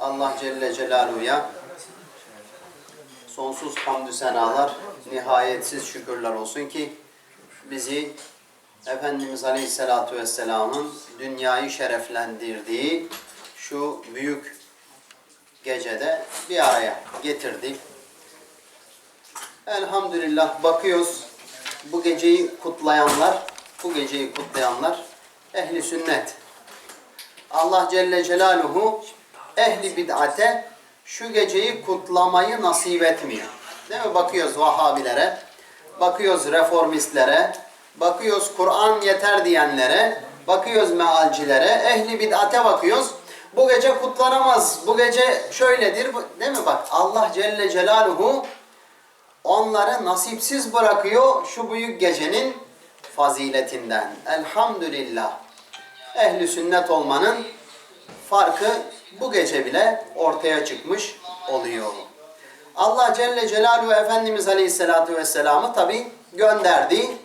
Allah Celle Celaluhu'ya sonsuz hamdü senalar, nihayetsiz şükürler olsun ki bizi Efendimiz Aleyhisselatü Vesselam'ın dünyayı şereflendirdiği şu büyük gecede bir araya getirdik. Elhamdülillah bakıyoruz bu geceyi kutlayanlar, bu geceyi kutlayanlar ehli sünnet. Allah Celle Celaluhu ehli bid'ate şu geceyi kutlamayı nasip etmiyor. Değil mi? Bakıyoruz Vahabilere, bakıyoruz reformistlere, bakıyoruz Kur'an yeter diyenlere, bakıyoruz mealcilere, ehli bid'ate bakıyoruz. Bu gece kutlanamaz, bu gece şöyledir, değil mi? Bak Allah Celle Celaluhu onları nasipsiz bırakıyor şu büyük gecenin faziletinden. Elhamdülillah. Ehli sünnet olmanın farkı bu gece bile ortaya çıkmış oluyor. Allah Celle Celaluhu Efendimiz Aleyhisselatü Vesselam'ı tabi gönderdi.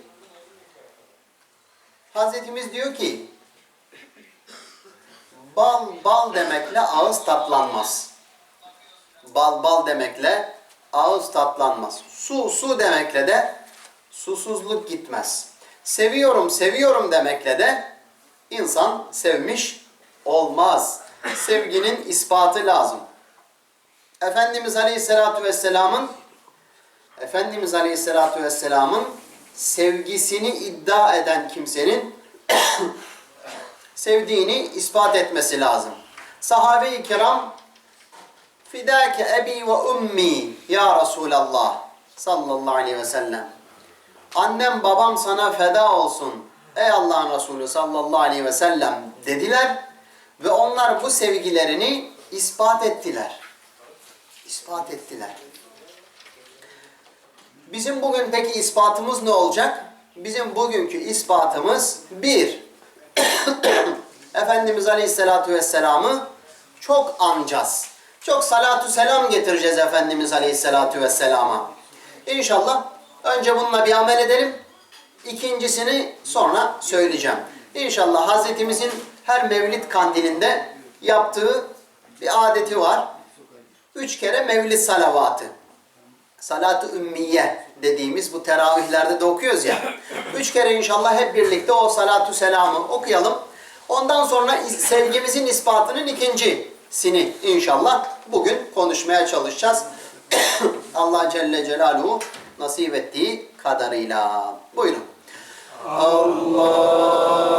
Hazretimiz diyor ki bal bal demekle ağız tatlanmaz. Bal bal demekle ağız tatlanmaz. Su su demekle de susuzluk gitmez. Seviyorum seviyorum demekle de insan sevmiş olmaz. Sevginin ispatı lazım. Efendimiz Aleyhisselatü Vesselam'ın Efendimiz Aleyhisselatü Vesselam'ın sevgisini iddia eden kimsenin sevdiğini ispat etmesi lazım. Sahabe-i kiram Fidâke ebi ve ummi ya Resulallah sallallahu aleyhi ve sellem. Annem babam sana feda olsun ey Allah'ın Resulü sallallahu aleyhi ve sellem dediler ve onlar bu sevgilerini ispat ettiler. İspat ettiler. Bizim bugün peki ispatımız ne olacak? Bizim bugünkü ispatımız bir, Efendimiz Aleyhisselatü Vesselam'ı çok anacağız. Çok salatu selam getireceğiz Efendimiz Aleyhisselatü Vesselam'a. İnşallah önce bununla bir amel edelim. İkincisini sonra söyleyeceğim. İnşallah Hazretimizin her mevlid kandilinde yaptığı bir adeti var. Üç kere mevlid salavatı. Salat-ı ümmiye dediğimiz bu teravihlerde de okuyoruz ya. Üç kere inşallah hep birlikte o salatu selamı okuyalım. Ondan sonra sevgimizin ispatının ikincisini inşallah bugün konuşmaya çalışacağız. Allah Celle Celaluhu nasip ettiği kadarıyla. Buyurun. Allahümme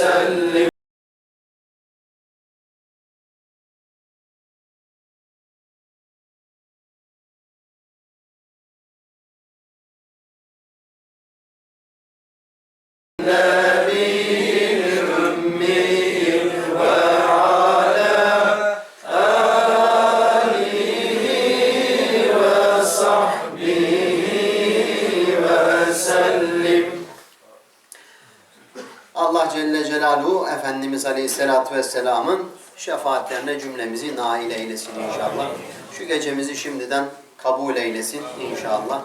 sahbihi Celle Celaluhu Efendimiz Aleyhisselatü Vesselam'ın şefaatlerine cümlemizi nail eylesin inşallah. Şu gecemizi şimdiden kabul eylesin inşallah.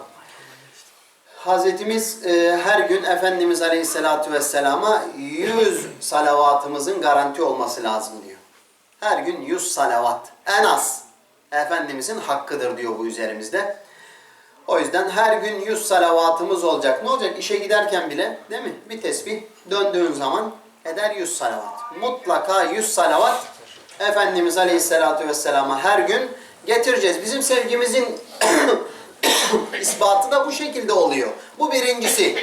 Hazretimiz e, her gün Efendimiz Aleyhisselatü Vesselam'a 100 salavatımızın garanti olması lazım diyor. Her gün 100 salavat. En az. Efendimizin hakkıdır diyor bu üzerimizde. O yüzden her gün 100 salavatımız olacak. Ne olacak? İşe giderken bile değil mi? Bir tesbih döndüğün zaman eder 100 salavat. Mutlaka 100 salavat Efendimiz Aleyhisselatü Vesselam'a her gün getireceğiz. Bizim sevgimizin ispatı da bu şekilde oluyor. Bu birincisi.